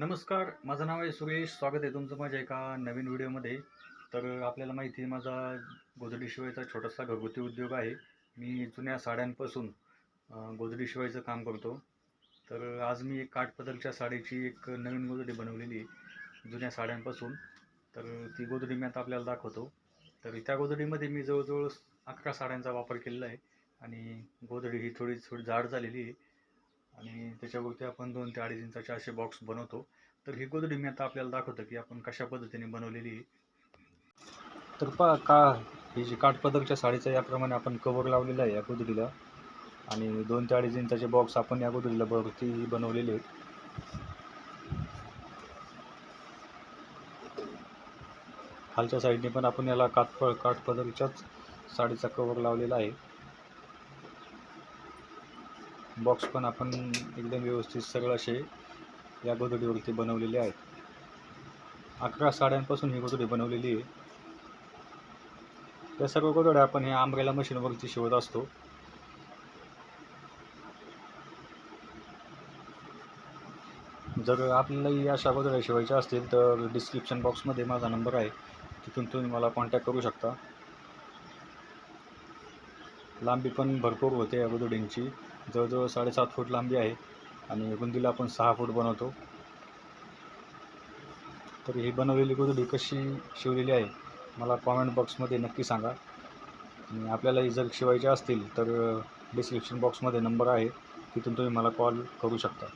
नमस्कार माझं नाव आहे सुरेश. स्वागत आहे तुमचं माझ्या एका नवीन व्हिडिओमध्ये. तर आपल्याला माहिती आहे माझा गोधडी शिवायचा छोटासा घरगुती उद्योग आहे. मी जुन्या साड्यांपासून अं, गोधडी शिवायचं काम करतो. तर आज मी एक काठपदरच्या साडीची एक नवीन गोधडी बनवलेली आहे जुन्या साड्यांपासून. तर ती गोधडी मी आता आपल्याला दाखवतो. तर त्या गोधडीमध्ये मी जवळजवळ अकरा साड्यांचा वापर केलेला आहे. आणि गोधडी ही थोडी थोडी जाड झालेली आहे. आणि त्याच्यावरती आपण दोन ते अडीच इंचाचे असे बॉक्स बनवतो. तर ही गोधडी मी आता आपल्याला दाखवतो की आपण कशा पद्धतीने बनवलेली आहे. तर पहा का ही जी काठपदरच्या साडीचा याप्रमाणे आपण कवर लावलेला आहे या गोधडीला. आणि दोन ते अडीच इंचाचे बॉक्स आपण या गोधडीला वरती बनवलेले आहेत. खालच्या साईडने पण आपण याला काठप काठपदरच्याच साडीचा कवर लावलेला आहे. बॉक्स पण आपण एकदम व्यवस्थित सगळं असे या गोदडीवरती बनवलेले आहेत. अकरा साड्यांपासून ही गोदडी बनवलेली आहे. त्या सर्व गोदड्या आपण हे आंब्रेला मशीनवरती शिवत असतो. जर आपल्यालाही अशा गोदड्या शिवायच्या असतील तर डिस्क्रिप्शन बॉक्समध्ये माझा नंबर आहे. तिथून तुम्ही मला कॉन्टॅक्ट करू शकता. लांबी पण भरपूर होते या गोदडींची जवळजवळ साडेसात फूट लांबी आहे आणि रुंदीला आपण सहा फूट बनवतो. तर ही बनवलेली गोधडी कशी शिवलेली आहे मला कॉमेंट बॉक्समध्ये नक्की सांगा. आणि आपल्याला जर शिवायच्या असतील तर डिस्क्रिप्शन बॉक्समध्ये नंबर आहे तिथून तुम्ही मला कॉल करू शकता.